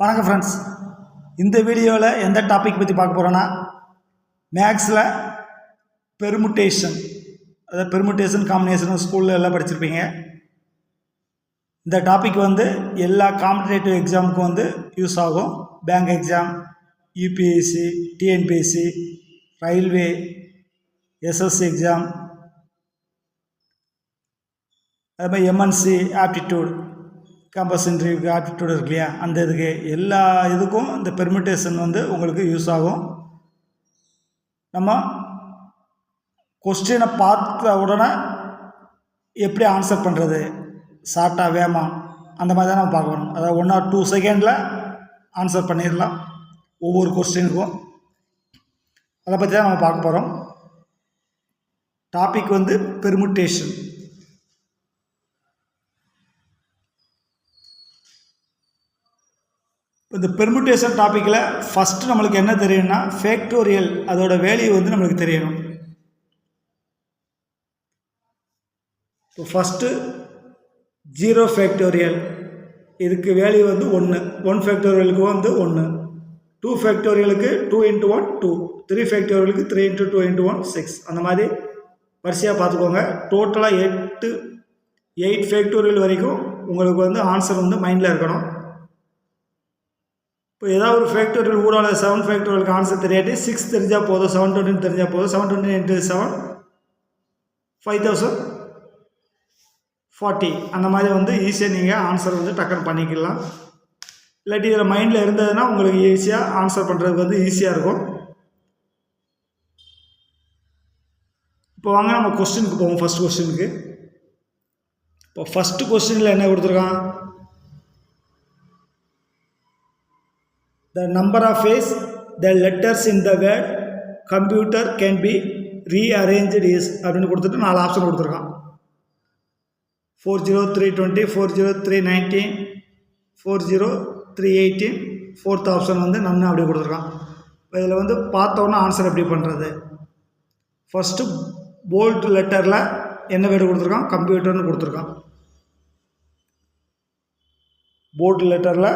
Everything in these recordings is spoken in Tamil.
வணக்கம் ஃப்ரெண்ட்ஸ் இந்த வீடியோவில் எந்த டாபிக் பற்றி பார்க்க போகிறோன்னா மேக்ஸில் பெர்முட்டேஷன் அதாவது பெர்முட்டேஷன் காம்பினேஷன் ஸ்கூலில் எல்லாம் படிச்சிருப்பீங்க. இந்த டாபிக் வந்து எல்லா காம்படேட்டிவ் எக்ஸாமுக்கும் வந்து யூஸ் ஆகும். Bank exam UPSC TNPSC railway SSC exam அது மாதிரி எம்என்சி ஆப்டிடியூட் கேம்பஸ் இன்டர்வியூக்கு ஆப்டிடியூட் இருக்கு இல்லையா அந்த இதுக்கு எல்லா இதுக்கும் இந்த பெர்மிட்டேஷன் வந்து உங்களுக்கு யூஸ் ஆகும். நம்ம கொஸ்டினை பார்த்த உடனே எப்படி ஆன்சர் பண்ணுறது ஷார்ட்டாக வேமா அந்த மாதிரி தான் நம்ம பார்க்க அதாவது ஒன் ஆர் டூ செகண்டில் ஆன்சர் பண்ணிடலாம். ஒவ்வொரு கொஸ்டினுக்கும் அதை பற்றி தான் நம்ம பார்க்க போகிறோம் டாபிக் வந்து பெர்முட்டேஷன் இப்போ இந்த பெர்முட்டேஷன் டாப்பிக்கில் ஃபஸ்ட்டு நம்மளுக்கு என்ன தெரியும்னா ஃபேக்டோரியல் அதோட வேல்யூ வந்து நம்மளுக்கு தெரியணும். இப்போ ஃபஸ்ட்டு ஜீரோ ஃபேக்டோரியல் இதுக்கு வேல்யூ வந்து ஒன்று ஒன் ஃபேக்டோரியலுக்கு வந்து ஒன்று two ஃபேக்டோரியலுக்கு two into one two three ஃபேக்டோரியலுக்கு three into two into one six அந்த மாதிரி வரிசையாக பார்த்துக்கோங்க. டோட்டலாக எட்டு எயிட் ஃபேக்டோரியல் வரைக்கும் உங்களுக்கு வந்து ஆன்சர் வந்து மைண்டில் இருக்கணும். இப்போ ஏதாவது ஒரு ஃபேக்டோரியல் ஊடால செவன் ஃபேக்டோரியல் ஆன்சர் தெரியாட்டி சிக்ஸ் தெரிஞ்சால் போதும் செவன் டுவெண்ட்டின்னு தெரிஞ்சால் போதும் seven twenty into seven five thousand forty அந்த மாதிரி வந்து ஈஸியாக நீங்கள் ஆன்சர் வந்து டக்குன்னு பண்ணிக்கலாம். இல்லாட்டி இதில் மைண்டில் இருந்ததுன்னா உங்களுக்கு ஈஸியாக ஆன்சர் பண்ணுறதுக்கு வந்து ஈஸியாக இருக்கும். இப்போ வாங்க நம்ம கொஸ்டினுக்கு போவோம் ஃபஸ்ட் கொஸ்டினுக்கு இப்போ ஃபஸ்ட்டு கொஸ்டினில் என்ன கொடுத்துருக்கான்? The number of ways the letters in the word computer can be rearranged is அப்படின்னு கொடுத்துட்டு நாலு ஆப்ஷன் கொடுத்துருக்கான். Four zero three twenty four zero three nineteen four zero three eighteen fourth option வந்து நன்னு அப்படி கொடுத்துருக்கான். இப்போ இதில் வந்து பார்த்தோன்னே ஆன்சர் எப்படி பண்ணுறது ஃபஸ்ட்டு போல்டு லெட்டரில் என்ன வேர்டு கொடுத்துருக்கான்? கம்ப்யூட்டர்னு கொடுத்துருக்கான். போல்டு லெட்டரில்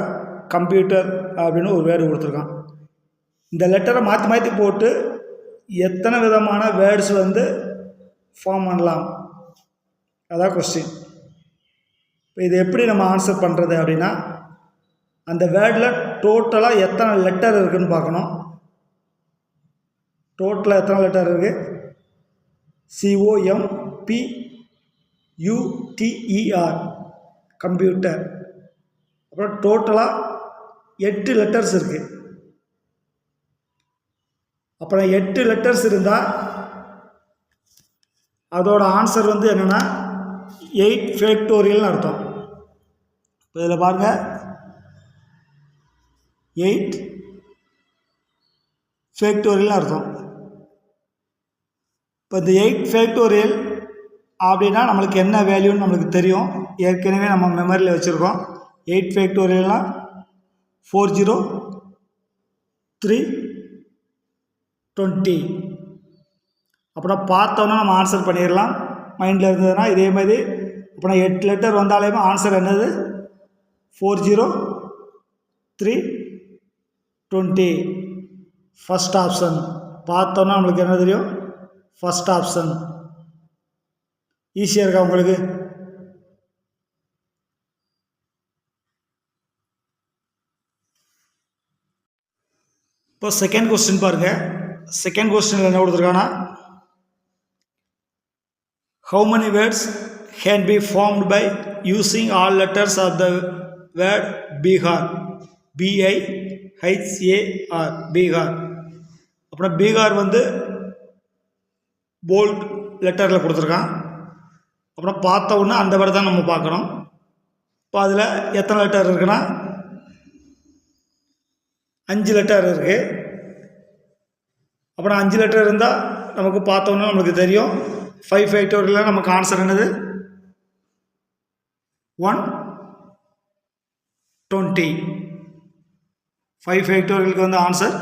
கம்ப்யூட்டர் அப்படின்னு ஒரு வேர்டு கொடுத்துருக்கான். இந்த லெட்டரை மாற்றி மாற்றி போட்டு எத்தனை விதமான வேர்ட்ஸ் வந்து ஃபார்ம் பண்ணலாம்? அதான் கொஸ்டின் இப்போ இது எப்படி நம்ம ஆன்சர் பண்ணுறது அப்படின்னா அந்த வேர்டில் டோட்டலாக எத்தனை லெட்டர் இருக்குதுன்னு பார்க்கணும். டோட்டலாக எத்தனை லெட்டர் இருக்குது சிஓஎம் பி யூடிஇஆர் கம்ப்யூட்டர் அப்புறம் டோட்டலாக எட்டு லெட்டர்ஸ் இருக்குது அப்புறம் எட்டு லெட்டர்ஸ் இருந்தால் அதோட ஆன்சர் வந்து என்னென்னா எயிட் ஃபேக்டோரியல்னு அர்த்தம். இப்போ இதில் பாருங்கள் எயிட் ஃபேக்டோரியல்னு அர்த்தம். இப்போ இந்த எயிட் ஃபேக்டோரியல் அப்படின்னா நம்மளுக்கு என்ன வேல்யூன்னு நம்மளுக்கு தெரியும். ஏற்கனவே நம்ம மெமரியில் வச்சுருக்கோம். எயிட் ஃபேக்டோரியல்னால் ஃபோர் ஜீரோ த்ரீ டுவெண்ட்டி அப்புறம் பார்த்தோன்னா நம்ம ஆன்சர் பண்ணிடலாம். மைண்டில் இருந்ததுன்னா இதே மாதிரி. அப்புறம் எட்டு லெட்டர் வந்தாலேயுமே ஆன்சர் என்னது? Four zero three twenty first option பார்த்தோன்னா நம்மளுக்கு என்ன தெரியும்? ஃபஸ்ட் ஆப்ஷன் ஈஸியாக இருக்கா உங்களுக்கு? இப்போ செகண்ட் கொஸ்டின் பாருங்கள் செகண்ட் கொஸ்டினில் என்ன கொடுத்துருக்காங்கன்னா how many words can be form by using all letters of the word Bihar B I H A R Bihar அப்புறம் பீகார் வந்து போல்ட் லெட்டரில் கொடுத்துருக்கான். அப்புறம் பார்த்த உடனே அந்த வேர்டு தான் நம்ம பார்க்குறோம் இப்போ அதில் எத்தனை லெட்டர் இருக்குன்னா அஞ்சு லெட்டர் இருக்குது அப்புறம் அஞ்சு லெட்டர் இருந்தால் நமக்கு பார்த்தோன்னா நம்மளுக்கு தெரியும். ஃபைவ் ஃபைவ் டோரில் நமக்கு ஆன்சர் என்னது? ஒன் டுவெண்ட்டி ஃபைவ் ஃபைவ் டோர்களுக்கு வந்து ஆன்சர்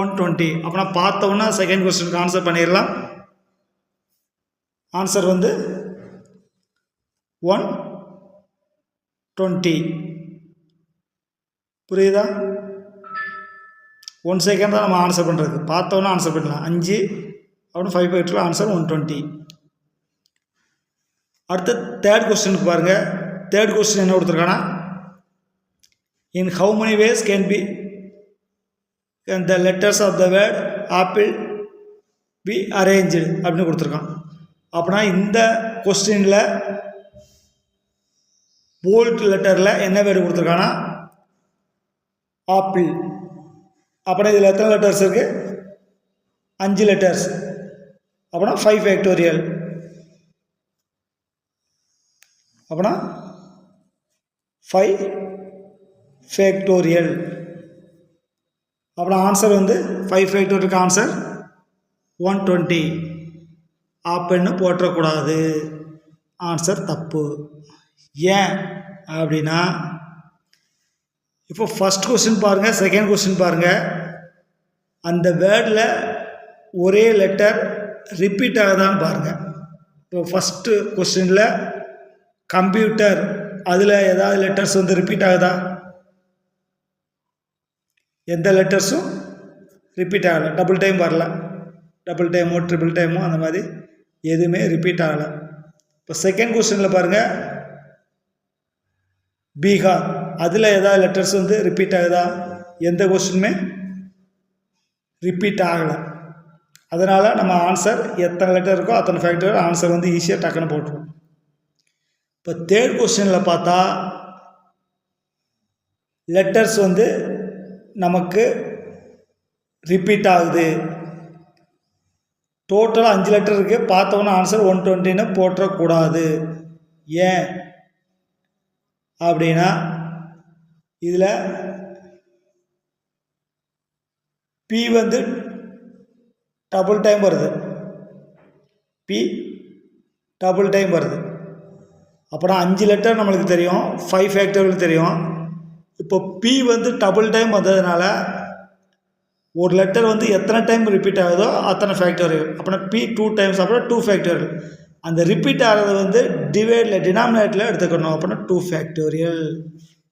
ஒன் டுவெண்ட்டி அப்புறம் பார்த்தோன்னா செகண்ட் கொஸ்டினுக்கு ஆன்சர் பண்ணிடலாம். ஆன்சர் வந்து ஒன் டுவெண்ட்டி புரியுதா? ஒன் செகண்ட் தான் நம்ம ஆன்சர் பண்ணுறது பார்த்தோன்னே ஆன்சர் பண்ணலாம் அஞ்சு அப்படின்னு five by answer one twenty அடுத்து தேர்ட் கொஸ்டினுக்கு பாருங்கள் தேர்ட் கொஸ்டின் என்ன கொடுத்துருக்கானா? In how many ways can be the letters of the word apple be arrange அப்படின்னு கொடுத்துருக்கான். அப்படின்னா இந்த கொஸ்டினில் போல்ட் லெட்டரில் என்ன வேர்டு கொடுத்துருக்கானா? ஆப்பிள் அப்படின்னா இதில் எத்தனை லெட்டர்ஸ் இருக்குது அஞ்சு லெட்டர்ஸ் அப்படின்னா ஃபைவ் ஃபேக்டோரியல் அப்படின்னா ஃபைவ் ஃபேக்டோரியல் அப்புறம் ஆன்சர் வந்து ஃபைவ் ஃபேக்டோரியலுக்கு ஆன்சர் ஒன் டுவெண்ட்டி ஆப்பிள்னு போட்டுறக்கூடாது ஆன்சர் தப்பு. ஏன்? அப்படின்னா இப்போ ஃபஸ்ட் கொஸ்டின் பாருங்கள் செகண்ட் கொஸ்டின் பாருங்கள் அந்த வேர்டில் ஒரே லெட்டர் ரிப்பீட் ஆகுதான்னு பாருங்கள் இப்போ ஃபஸ்ட்டு கொஸ்டினில் கம்ப்யூட்டர் அதில் ஏதாவது லெட்டர்ஸ் வந்து ரிப்பீட் ஆகுதா? எந்த லெட்டர்ஸும் ரிப்பீட் ஆகலை. டபுள் டைம் வரல. டபுள் டைமோ ட்ரிபிள் டைமோ அந்த மாதிரி எதுவுமே ரிப்பீட் ஆகலை. இப்போ செகண்ட் கொஸ்டினில் பாருங்கள் பீகார். அதில் ஏதாவது லெட்டர்ஸ் வந்து ரிப்பீட் ஆகுதா? எந்த கொஸ்டினுமே ரிப்பீட் ஆகலை. அதனால் நம்ம ஆன்சர் எத்தனை லெட்டர் இருக்கோ அத்தனை ஃபேக்டர் ஆன்சர் வந்து ஈஸியாக டக்குன்னு போட்டுருவோம் இப்போ தேர்ட் கொஸ்டினில் பார்த்தா லெட்டர்ஸ் வந்து நமக்கு ரிப்பீட் ஆகுது. டோட்டலாக அஞ்சு லெட்டர் இருக்குது பார்த்தோன்னா ஆன்சர் ஒன் டுவெண்ட்டின்னு போட்டுறக்கூடாது. ஏன்? அப்படின்னா இதில் பி வந்து டபுள் டைம் வருது. பி டபுள் டைம் வருது. அப்புறம் அஞ்சு லெட்டர் நம்மளுக்கு தெரியும். ஃபைவ் ஃபேக்டர்கள் தெரியும். இப்போ பி வந்து டபுள் டைம் வந்ததுனால ஒரு லெட்டர் வந்து எத்தனை டைம் ரிப்பீட் ஆகுதோ அத்தனை ஃபேக்டோரியல் அப்புறம் பி டூ டைம்ஸ் அப்புறம் டூ ஃபேக்டோரியல் அந்த ரிப்பீட் ஆகிறது வந்து டிவைடில் டினாமினேட்டில் எடுத்துக்கணும். அப்படின்னா டூ ஃபேக்டோரியல்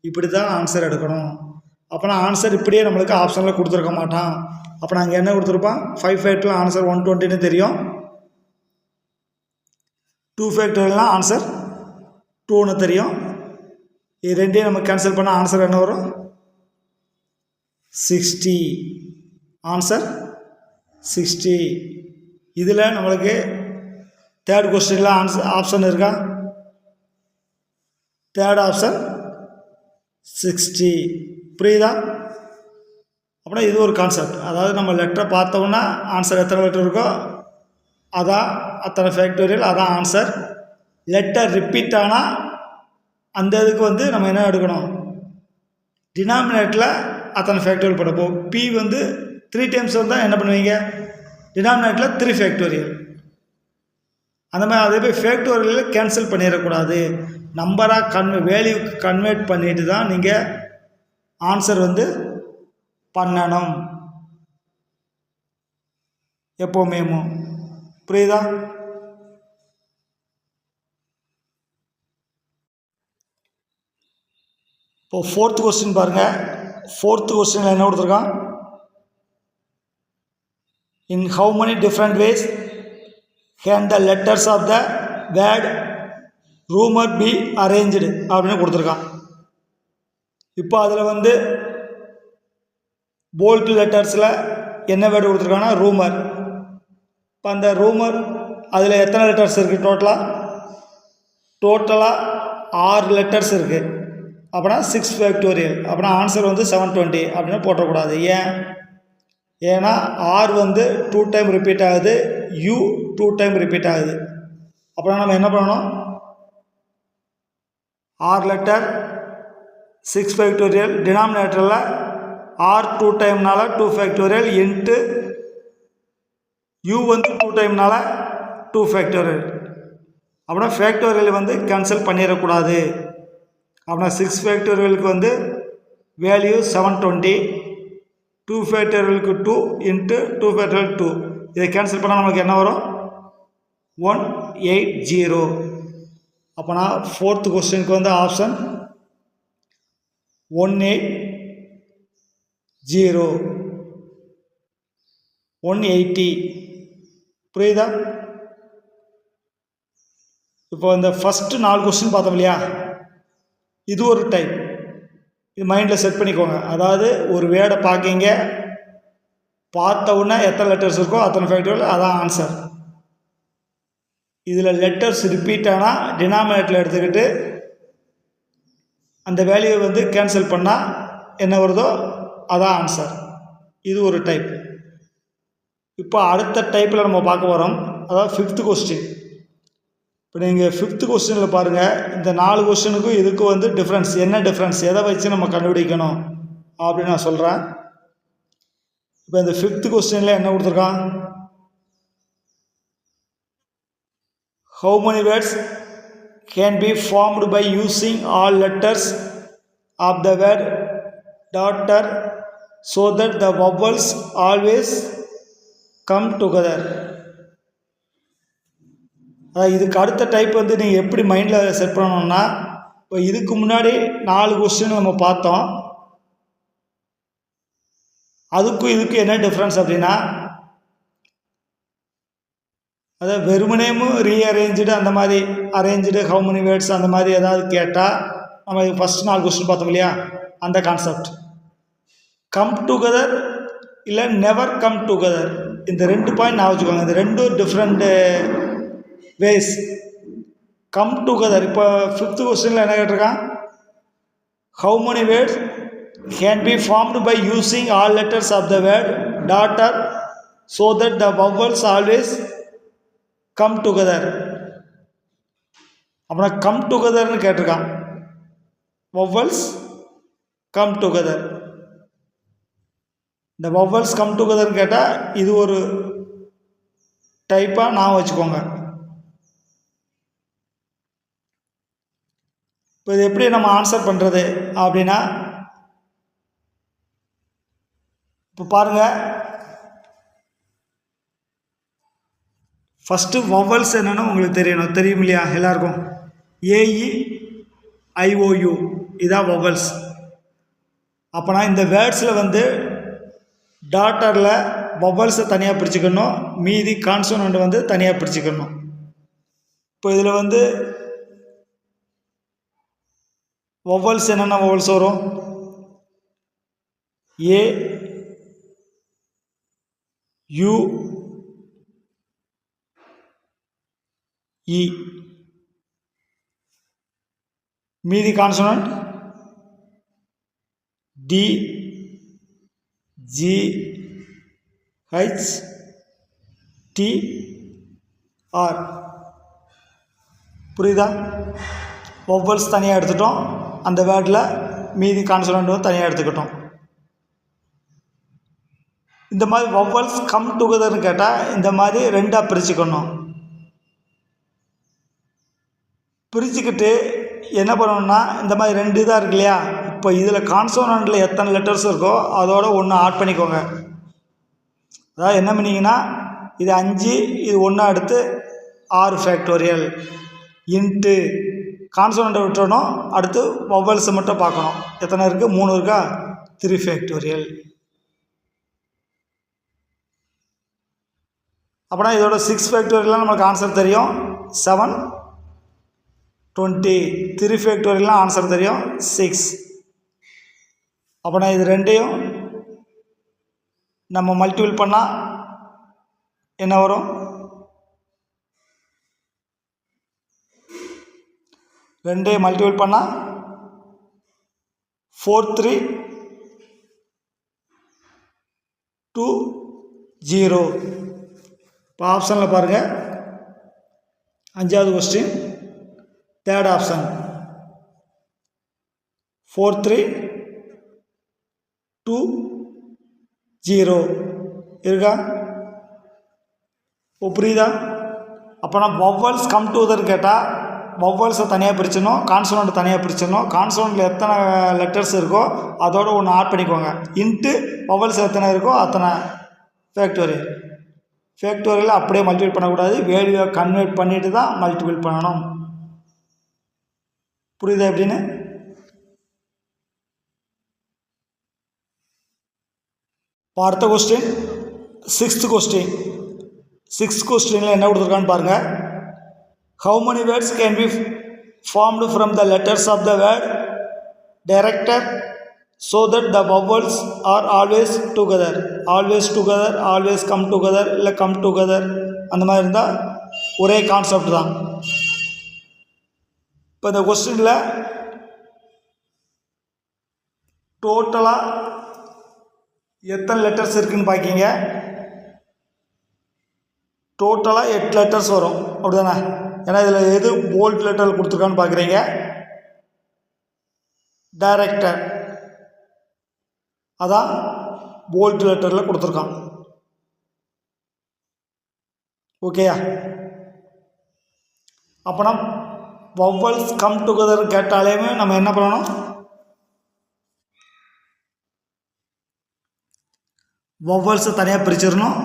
இப்படி தான் ஆன்சர் எடுக்கணும் அப்போனா ஆன்சர் இப்படியே நம்மளுக்கு ஆப்ஷனில் கொடுத்துருக்க மாட்டான். அப்போ நாங்கள் என்ன கொடுத்துருப்போம் ஃபைவ் ஃபேக்டரில் ஆன்சர் ஒன் டுவெண்ட்டின்னு தெரியும். டூ ஃபேக்டர்லாம் ஆன்சர் டூன்னு தெரியும். இது ரெண்டையும் நம்ம கேன்சல் பண்ண ஆன்சர் என்ன வரும்? சிக்ஸ்டி ஆன்சர் சிக்ஸ்டி இதில் நம்மளுக்கு தேர்ட் கொஸ்டினில் ஆன்சர் ஆப்ஷன் இருக்கா? Third option sixty. புரியுதா? அப்படின்னா இது ஒரு கான்செப்ட் அதாவது நம்ம லெட்டரை பார்த்தோம்னா ஆன்சர் எத்தனை லெட்டர் இருக்கோ அதான் அத்தனை ஃபேக்டோரியல் அதான் ஆன்சர் லெட்டர் ரிப்பீட் ஆனால் அந்த இதுக்கு வந்து நம்ம என்ன எடுக்கணும்? டினாமினேட்டில் அத்தனை ஃபேக்டோரியல் போடப்போம் பி வந்து த்ரீ டைம்ஸ் வந்தால் என்ன பண்ணுவீங்க? டினாமினேட்டில் த்ரீ ஃபேக்டோரியல் அந்த மாதிரி அதே போய் ஃபேக்டோரியலில் கேன்சல் பண்ணிடக்கூடாது. நம்பராக கன்வே வேல்யூக்கு கன்வெர்ட் பண்ணிட்டு தான் நீங்கள் ஆன்சர் வந்து பண்ணணும். எப்போவுமேமோ புரியுதா? இப்போ ஃபோர்த் கொஸ்டின் பாருங்கள் ஃபோர்த் கொஸ்டினில் என்ன கொடுத்துருக்கான்? In how many different ways can the letters of the word rumour be arrange அப்படின்னு கொடுத்துருக்கான். இப்போ அதில் வந்து போல்ட் லெட்டர்ஸில் என்ன வேர்டு கொடுத்துருக்காங்கன்னா ரூமர் இப்போ அந்த ரூமர் அதில் எத்தனை லெட்டர்ஸ் இருக்குது டோட்டலாக டோட்டலாக ஆறு லெட்டர்ஸ் இருக்குது அப்படின்னா சிக்ஸ் ஃபேக்டோரியல் அப்படின்னா ஆன்சர் வந்து செவன் டுவெண்ட்டி அப்படின்னு போட்டக்கூடாது. ஏன்? ஏன்னா ஆர் வந்து டூ டைம் ரிப்பீட் ஆகுது யூ டூ டைம் ரிப்பீட் ஆகுது. அப்புறம் நம்ம என்ன பண்ணணும்? ஆர் லெட்டர் சிக்ஸ் ஃபேக்டோரியல் டினாமினேட்டரில் ஆர் டூ டைம்னால டூ ஃபேக்டோரியல் இன்ட்டு யூ வந்து டூ டைம்னால டூ ஃபேக்டோரியல் அப்படின்னா ஃபேக்டோரியல் வந்து கேன்சல் பண்ணிடக்கூடாது. அப்படின்னா சிக்ஸ் ஃபேக்டோரியலுக்கு வந்து value seven twenty two ஃபேக்டோரியலுக்கு two into two factorial two இதை கேன்சல் பண்ணால் நமக்கு என்ன வரும்? ஒன் எயிட் ஜீரோ அப்போனா ஃபோர்த்து கொஸ்டினுக்கு வந்து option one eight zero one eighty புரியுதா? இப்போ இந்த ஃபஸ்ட்டு நாலு கொஸ்டின் பார்த்தோம் இல்லையா? இது ஒரு டைப் இது மைண்டில் செட் பண்ணிக்கோங்க. அதாவது ஒரு வேர்டை பார்க்கிங்க பார்த்த உடனே எத்தனை லெட்டர்ஸ் இருக்கோ அத்தனை ஃபேக்டரியில் அதான் ஆன்சர் இதில் லெட்டர்ஸ் ரிப்பீட் ஆனால் டினாமினேட்டில் எடுத்துக்கிட்டு அந்த வேல்யூவை வந்து கேன்சல் பண்ணால் என்ன வருதோ அதான் ஆன்சர் இது ஒரு டைப் இப்போ அடுத்த டைப்பில் நம்ம பார்க்க போகிறோம் அதாவது ஃபிஃப்த்து கொஸ்டின் இப்போ நீங்கள் ஃபிஃப்த்து கொஸ்டினில் பாருங்கள் இந்த நாலு கொஸ்டினுக்கும் இதுக்கும் வந்து டிஃப்ரென்ஸ் என்ன டிஃப்ரென்ஸ் எதை வச்சு நம்ம கண்டுபிடிக்கணும்? அப்படின்னு நான் சொல்கிறேன் இப்போ இந்த ஃபிஃப்த்து கொஸ்டினில் என்ன கொடுத்துருக்கான்? How many words can be formed by using all letters of the word daughter so that the vowels always come together அதான் இதுக்கு அடுத்த டைப் வந்து நீங்கள் எப்படி மைண்டில் செட் பண்ணணும்னா இப்போ இதுக்கு முன்னாடி நாலு கொஸ்டின் நம்ம பார்த்தோம். அதுக்கும் இதுக்கும் என்ன டிஃப்ரென்ஸ் அப்படின்னா அதாவது வெறுமனேமும் ரீஅரேஞ்சுடு அந்த மாதிரி அரேஞ்சுடு ஹவு மெனி வேர்ட்ஸ் அந்த மாதிரி ஏதாவது கேட்டால் நம்ம ஃபஸ்ட் நாலு கொஸ்டின் பார்த்தோம் இல்லையா? அந்த கான்செப்ட் கம் டுகெதர் இல்லை நெவர் கம் டுகெதர் இந்த ரெண்டு பாயிண்ட் நான் வச்சுக்கோங்க. இந்த ரெண்டும் டிஃப்ரெண்ட்டு வேஸ் கம் டுகெதர் இப்போ ஃபிஃப்த்து கொஸ்டினில் என்ன கேட்டிருக்கான்? How many words can be formed by using all letters of the word daughter so that the vowels always come together அப்புறம் கம் டுகெதர்னு கேட்டிருக்கான். வவ்வல்ஸ் கம் டுகெதர் இந்த வவ்வல்ஸ் கம் டுகெதர்னு கேட்டால் இது ஒரு டைப்பாக நான் வச்சுக்கோங்க. இப்போ இது எப்படி நம்ம ஆன்சர் பண்ணுறது அப்படின்னா இப்போ பாருங்கள் ஃபஸ்ட்டு வவல்ஸ் என்னென்னு உங்களுக்கு தெரியணும். தெரியும் இல்லையா? எல்லாருக்கும்? ஏஇ ஐஓயு இதான் வவல்ஸ் அப்போனா இந்த வேர்ட்ஸில் வந்து டாட்டரில் வவல்ஸை தனியாக பிரிச்சுக்கணும். மீதி கான்சோனண்ட் வந்து தனியாக பிரிச்சுக்கணும். இப்போ இதில் வந்து வவல்ஸ் என்னென்ன வவல்ஸ் வரும்? A U E. மீதி consonant D G H T R புரியுதா? ஒவ்வொல்ஸ் தனியாக எடுத்துட்டோம். அந்த வேர்டில் மீதி கான்சனண்ட்டும் தனியாக எடுத்துக்கிட்டோம். இந்த மாதிரி ஒவ்வொல்ஸ் கம் டுகெதர்னு கேட்டால் இந்த மாதிரி ரெண்டாக பிரிச்சுக்கணும். பிரிச்சுக்கிட்டு என்ன பண்ணணும்னா இந்த மாதிரி ரெண்டு இதாக இருக்கு இல்லையா? இப்போ இதில் கான்சோனண்ட்டில் எத்தனை லெட்டர்ஸ் இருக்கோ அதோட ஒன்று ஆட் பண்ணிக்கோங்க. அதாவது என்ன பண்ணிங்கன்னா இது அஞ்சு இது ஒன்றா எடுத்து ஆறு ஃபேக்டோரியல் இன்ட்டு கான்சோனண்ட்டை விட்டுறணும். அடுத்து வவ்வல்ஸை மட்டும் பார்க்கணும். எத்தனை இருக்குது மூணு இருக்கா? த்ரீ ஃபேக்டோரியல் அப்படின்னா இதோட சிக்ஸ் ஃபேக்டோரியலாம் நம்மளுக்கு ஆன்சர் தெரியும். செவன் டுவெண்ட்டி த்ரீ ஃபேக்டோரியல்லாம் ஆன்சர் தெரியும். சிக்ஸ் அப்போனா இது ரெண்டையும் நம்ம மல்டிபிள் பண்ணால் என்ன வரும்? ரெண்டையும் மல்டிபிள் பண்ணால் ஃபோர் த்ரீ டூ ஜீரோ இப்போ ஆப்ஷனில் பாருங்கள் அஞ்சாவது question third option four three two zero இருக்கா ஓ புரியுதா? அப்போனா வவ்வல்ஸ் கம் டு இதர் கேட்டால் வவ்வல்ஸை தனியாக பிரிச்சிடணும் கான்சோனண்ட் தனியாக பிரிச்சிடணும். கான்சோனண்ட்டில் எத்தனை லெட்டர்ஸ் இருக்கோ அதோட ஒன்று ஆட் பண்ணிக்கோங்க. இன்ட்டு வவ்வல்ஸ் எத்தனை இருக்கோ அத்தனை. ஃபேக்டோரியல் ஃபேக்டோரியல் அப்படியே மல்டிபிள் பண்ணக்கூடாது. வேல்யூவை கன்வெர்ட் பண்ணிட்டு தான் மல்டிபிள் பண்ணணும். புரியுதா எப்படின்னு? பார்த்த கொஸ்டின் சிக்ஸ்த் கொஸ்டின் சிக்ஸ்த் கொஸ்டினில் என்ன கொடுத்துருக்கான்னு பாருங்கள் how many words can be formed from the letters of the word director so that the vowels are always together always together always come together இல்லை கம் டுகெதர் அந்த மாதிரி இருந்தால் ஒரே கான்செப்ட் தான். இப்போ இந்த கொஸ்டினில் டோட்டலாக எத்தனை லெட்டர்ஸ் இருக்குதுன்னு பார்க்கிங்க டோட்டலாக எட்டு லெட்டர்ஸ் வரும். அப்படிதானே? ஏன்னா இதில் எது போல்ட் லெட்டர் கொடுத்துருக்கான்னு பார்க்குறீங்க டைரக்டர் அதான் போல்ட் லெட்டரில் கொடுத்துருக்கான். ஓகேயா அப்போனா வவ்வல்ஸ் கம் டுகெதர் கேட்டாலேயுமே நம்ம என்ன பண்ணணும்? வவ்வல்ஸை தனியாக பிரிச்சிடணும்.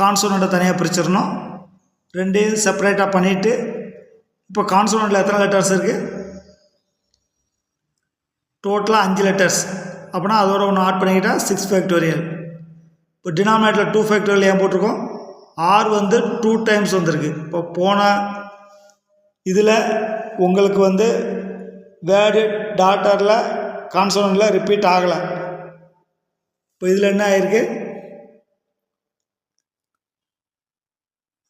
கான்சோனண்ட்டை தனியாக பிரிச்சிடணும். ரெண்டையும் செப்பரேட்டாக பண்ணிவிட்டு இப்போ கான்சோனண்ட்டில் எத்தனை லெட்டர்ஸ் இருக்குது டோட்டலாக அஞ்சு லெட்டர்ஸ் அப்படின்னா அதோட ஒன்று ஆட் பண்ணிக்கிட்டால் சிக்ஸ் ஃபேக்டோரியல் இப்போ டினாமினேட்டில் டூ ஃபேக்டோரியல் ஏன் போட்டிருக்கோம்? ஆர் வந்து டூ டைம்ஸ் வந்திருக்கு. இப்போ போன இதில் உங்களுக்கு வந்து வேர்டு டாட்டரில் கான்சோனில் ரிப்பீட் ஆகலை. இப்போ இதில் என்ன ஆயிருக்கு?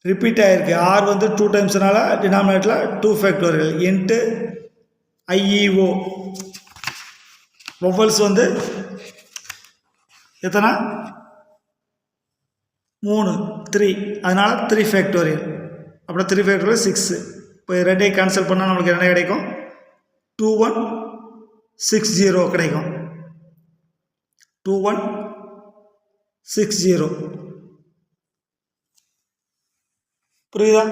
ரிப்பீட் ஆகிருக்கு ஆர் வந்து டூ டைம்ஸ்னால டினாமினேட்டில் two factorial into I E O vowels வந்து எத்தனை? மூணு த்ரீ அதனால் த்ரீ ஃபேக்டோரியல் அப்புறம் த்ரீ ஃபேக்டோரியல் சிக்ஸு இப்போ ரெண்டையும் கேன்சல் பண்ணால் நம்மளுக்கு என்ன கிடைக்கும்? டூ ஒன் சிக்ஸ் ஜீரோ கிடைக்கும். டூ ஒன் சிக்ஸ் ஜீரோ புரியுதா?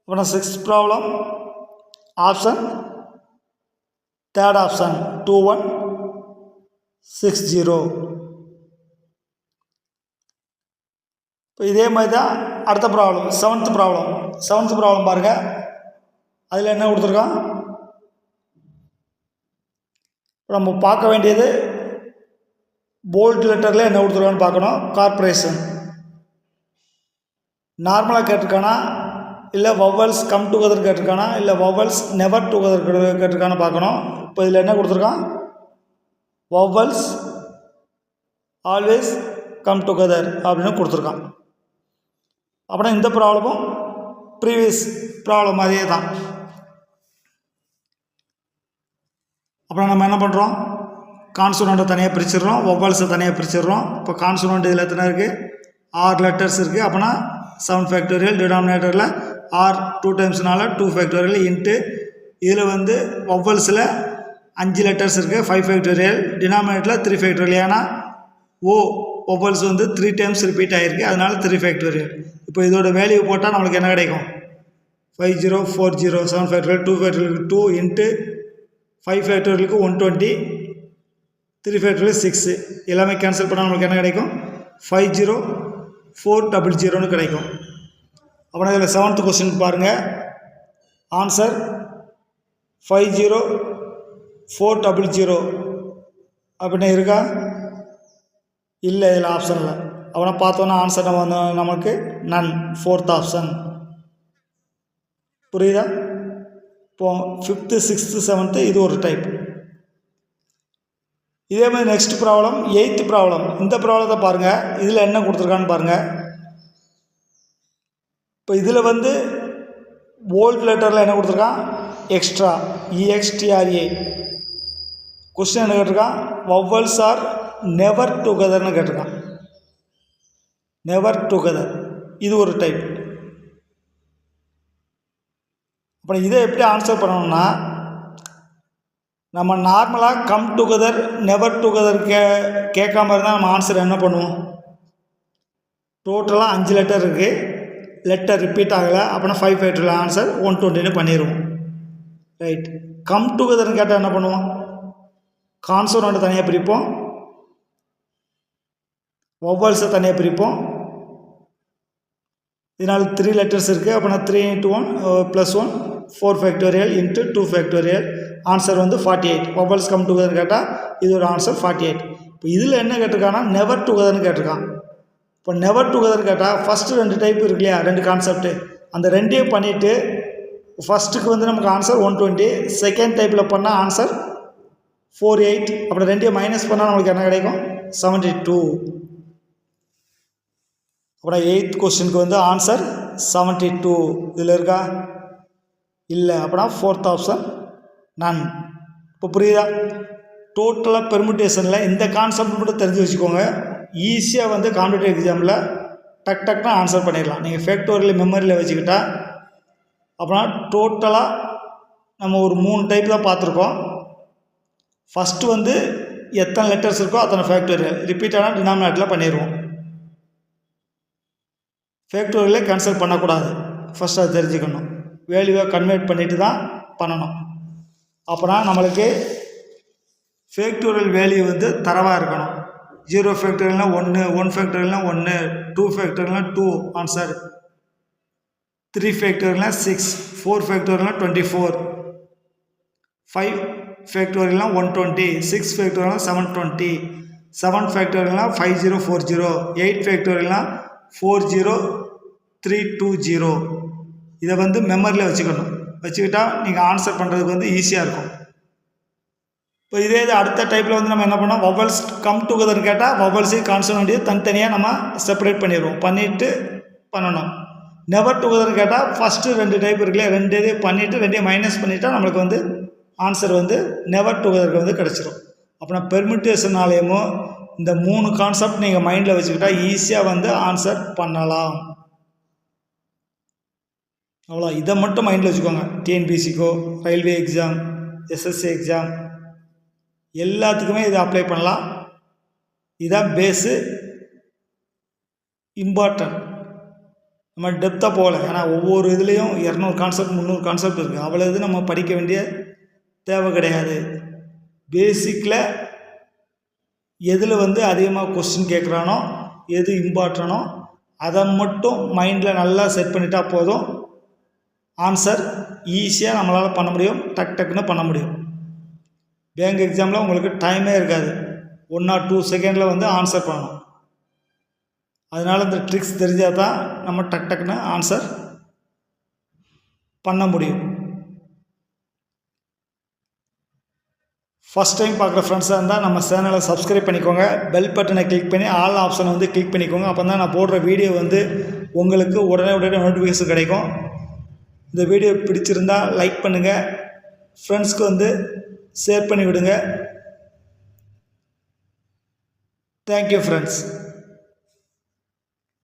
அப்புறம் sixth problem option third option two one six zero இப்போ இதே மாதிரி தான் அடுத்த problem seventh problem seventh problem பாருங்கள் அதில் என்ன கொடுத்துருக்கான்? நம்ம பார்க்க வேண்டியது போல்ட் லெட்டரில் என்ன கொடுத்துருக்கான்னு பார்க்கணும். கார்ப்பரேஷன் நார்மலாக கேட்டிருக்கானா? இல்லை வவல்ஸ் கம் டுகெதர் கேட்டிருக்கானா? இல்லை வவல்ஸ் நெவர் டுகெதர் கேட்டிருக்கான்னு பார்க்கணும். இப்போ இதில் என்ன கொடுத்துருக்கான்? வவல்ஸ் ஆல்வேஸ் கம் டுகெதர் அப்படின்னு கொடுத்துருக்கான். அப்படின்னா இந்த ப்ராப்ளமும் ப்ரீவியஸ் ப்ராப்ளம் அதே தான் அப்புறம் நம்ம என்ன பண்ணுறோம் கான்சோனண்ட்டை தனியாக பிரிச்சிடுறோம். ஒவ்வொல்ஸை தனியாக பிரிச்சிடுறோம். இப்போ கான்சோனண்ட் இதில் எத்தனை இருக்குது ஆறு லெட்டர்ஸ் இருக்குது அப்படின்னா செவன் ஃபேக்டோரியல் டினாமினேட்டரில் ஆர் டூ டைம்ஸ்னால டூ ஃபேக்டோரியல் இன்ட்டு இதில் வந்து ஒவ்வொல்ஸில் அஞ்சு லெட்டர்ஸ் இருக்குது ஃபைவ் ஃபேக்டோரியல் டினாமினேட்டரில் த்ரீ ஃபேக்டோரியல் ஏன்னா ஓ ஒவ்வொல்ஸ் வந்து த்ரீ டைம்ஸ் ரிப்பீட் ஆகிருக்கு அதனால த்ரீ ஃபேக்டோரியல் இப்போ இதோட வேல்யூ போட்டால் நம்மளுக்கு என்ன கிடைக்கும்? Five zero four zero seven factorial two five twelve two into five five டுவெல்க்கு one twenty three five twelve six எல்லாமே கேன்சல் பண்ணால் நம்மளுக்கு என்ன கிடைக்கும்? ஃபைவ் ஜீரோ ஃபோர் டபுள் ஜீரோன்னு கிடைக்கும். அப்புறம் இதில் செவன்த் கொஸ்டின் பாருங்கள் answer five zero four double zero அப்படின்னு இருக்கா? இல்லை இதில் ஆப்ஷனில் அவனை பார்த்தோன்னா ஆன்சர் நம்ம வந்து நமக்கு நன் ஃபோர்த் ஆப்ஷன் புரியுதா? இப்போ ஃபிஃப்த்து சிக்ஸ்த்து செவன்த்து இது ஒரு டைப் இதே மாதிரி நெக்ஸ்ட் ப்ராப்ளம் எயித்து ப்ராப்ளம் இந்த ப்ராப்ளத்தை பாருங்கள் இதில் என்ன கொடுத்துருக்கான்னு பாருங்கள் இப்போ இதில் வந்து போல்ட் லெட்டரில் என்ன கொடுத்துருக்கான்? எக்ஸ்ட்ரா இஎக்ஸ்டிஆர்ஏ கொஸ்டின் என்ன கேட்டிருக்கான்? வவ்வல்ஸ் ஆர் நெவர் டுகெதர்னு கேட்டிருக்கான். நெவர் டுகெதர் இது ஒரு டைப் அப்புறம் இதை எப்படி ஆன்சர் பண்ணணும்னா நம்ம நார்மலாக கம் டுகெதர் நெவர் டுகெதர் கே கேட்காம இருந்தால் நம்ம ஆன்சர் என்ன பண்ணுவோம்? டோட்டலாக அஞ்சு லெட்டர் இருக்குது லெட்டர் ரிப்பீட் ஆகலை அப்படின்னா ஃபைவ் ஃபைவ் ஆன்சர் ஒன் டுவெண்ட்டின்னு பண்ணிடுவோம். ரைட் கம் டுகெதர்னு கேட்டால் என்ன பண்ணுவோம்? கான்சோனண்ட்டை தனியாக பிரிப்போம். ஒவ்வொல்ஸை தனியாக பிரிப்போம். இதனால் த்ரீ லெட்டர்ஸ் இருக்குது அப்படின்னா three into one plus one four factorial into two factorial answer வந்து forty eight vowels come together கேட்டால் இதோட ஆன்சர் ஃபார்ட்டி எயிட் இப்போ இதில் என்ன கேட்டிருக்கான்னா நெவர் டுகெதர்னு கேட்டிருக்கான். இப்போ நெவர் டுகெதர் கேட்டால் ஃபஸ்ட்டு ரெண்டு டைப் இருக்கு இல்லையா? ரெண்டு கான்செப்ட்டு அந்த ரெண்டையும் பண்ணிவிட்டு ஃபஸ்ட்டுக்கு வந்து நமக்கு ஆன்சர் ஒன் டுவெண்ட்டி செகண்ட் டைப்பில் பண்ணால் ஆன்சர் ஃபோர் எயிட் அப்புறம் ரெண்டையும் மைனஸ் பண்ணால் நம்மளுக்கு என்ன கிடைக்கும்? செவன்ட்டி டூ அப்புறம் எயித் கொஸ்டினுக்கு வந்து ஆன்சர் செவன்ட்டி டூ இதில் இருக்கா? இல்லை. அப்படின்னா ஃபோர்த் ஆப்ஷன் நன் இப்போ புரியுதா? டோட்டலாக பெர்முட்டேஷனில் இந்த கான்செப்ட் மட்டும் தெரிஞ்சு வச்சுக்கோங்க. ஈஸியாக வந்து காம்படிட்டிவ் எக்ஸாமில் டக் டக்னு ஆன்சர் பண்ணிடலாம். நீங்கள் ஃபேக்டோரியல் மெமரியில் வச்சுக்கிட்டா. அப்படின்னா டோட்டலாக நம்ம ஒரு மூணு டைப் தான் பார்த்துருக்கோம். ஃபஸ்ட்டு வந்து எத்தனை லெட்டர்ஸ் இருக்கோ அத்தனை ஃபேக்டோரியல் ரிப்பீட்டான டினாமினேட்டில் பண்ணிடுவோம். ஃபேக்டோரியலே கேன்சல் பண்ணக்கூடாது. ஃபஸ்ட் அதை தெரிஞ்சுக்கணும். வேல்யூவை கன்வெர்ட் பண்ணிட்டு தான் பண்ணணும். அப்புறம் நம்மளுக்கு ஃபேக்டோரியல் வேல்யூ வந்து தரவாக இருக்கணும். ஜீரோ ஃபேக்டோரியல்னால் ஒன்று ஒன் ஃபேக்டோரியல்னால் ஒன்று டூ ஃபேக்டோரியல்னால் டூ ஆன்சர் த்ரீ ஃபேக்டோரியல்னால் சிக்ஸ் ஃபோர் ஃபேக்டோரியல்னால் டுவெண்ட்டி ஃபோர் ஃபைவ் ஃபேக்டோரியல்னால் ஒன் டுவெண்ட்டி சிக்ஸ் ஃபேக்டோரியல்னால் seven twenty seven ஃபேக்டோரியல்னால் five zero four zero eight ஃபேக்டோரியல்னால் four zero three two zero இதை வந்து மெமரியில் வச்சுக்கணும். வச்சுக்கிட்டால் நீங்கள் ஆன்சர் பண்ணுறதுக்கு வந்து ஈஸியாக இருக்கும். இப்போ இதே இது அடுத்த டைப்பில் வந்து நம்ம என்ன பண்ணோம்? வவல்ஸ் கம் டுகெதர் கேட்டால் வவல்ஸையும் கான்சனண்ட்டையும் தனித்தனியாக நம்ம செப்பரேட் பண்ணிடுவோம் பண்ணிவிட்டு பண்ணணும். நெவர் டுகெதர்னு கேட்டால் ஃபஸ்ட்டு ரெண்டு டைப் இருக்குல்லையே ரெண்டு இது பண்ணிவிட்டு ரெண்டையும் மைனஸ் பண்ணிவிட்டால் நம்மளுக்கு வந்து ஆன்சர் வந்து நெவர் டுகெதருக்கு வந்து கிடச்சிரும். அப்புறம் பெர்மிட்டேஷனாலேயுமோ இந்த மூணு கான்செப்ட் நீங்கள் மைண்டில் வச்சுக்கிட்டா ஈஸியாக வந்து ஆன்சர் பண்ணலாம். அவ்வளோ இதை மட்டும் மைண்டில் வச்சுக்கோங்க. டிஎன்பிசிக்கோ ரயில்வே எக்ஸாம் எஸ்எஸ்சி எக்ஸாம் எல்லாத்துக்குமே இதை அப்ளை பண்ணலாம். இதான் பேஸு இம்பார்ட்டன்ட் நம்ம டெப்த்தாக போகல. ஏன்னா ஒவ்வொரு இதுலேயும் இரநூறு கான்செப்ட் முந்நூறு கான்செப்ட் இருக்குது அவ்வளோ இது நம்ம படிக்க வேண்டிய தேவை கிடையாது. பேசிக்கில் எதில் வந்து அதிகமாக கொஸ்டின் கேட்குறானோ எது இம்பார்ட்டனோ அதை மட்டும் மைண்டில் நல்லா செட் பண்ணிட்டா போதும். ஆன்சர் ஈஸியாக நம்மளால் பண்ண முடியும். டக் டக்குன்னு பண்ண முடியும். பேங்க் எக்ஸாமில் உங்களுக்கு டைமே இருக்காது. ஒன் ஆர் டூ செகண்டில் வந்து ஆன்சர் பண்ணணும். அதனால் இந்த ட்ரிக்ஸ் தெரிஞ்சால் தான் நம்ம டக் டக்குன்னு ஆன்சர் பண்ண முடியும். ஃபஸ்ட் டைம் பார்க்குற ஃப்ரெண்ட்ஸாக இருந்தால் நம்ம சேனலை சப்ஸ்கிரைப் பண்ணிக்கோங்க. பெல் பட்டனை கிளிக் பண்ணி ஆல் ஆப்ஷனை வந்து கிளிக் பண்ணிக்கோங்க. அப்போ தான் நான் போடுற வீடியோ வந்து உங்களுக்கு உடனே உடனே நோட்டிஃபிகேஷன் கிடைக்கும். இந்த வீடியோ பிடிச்சிருந்தா லைக் பண்ணுங்கள் ஃப்ரெண்ட்ஸ்க்கு வந்து ஷேர் பண்ணி விடுங்க தேங்க்யூ ஃப்ரெண்ட்ஸ்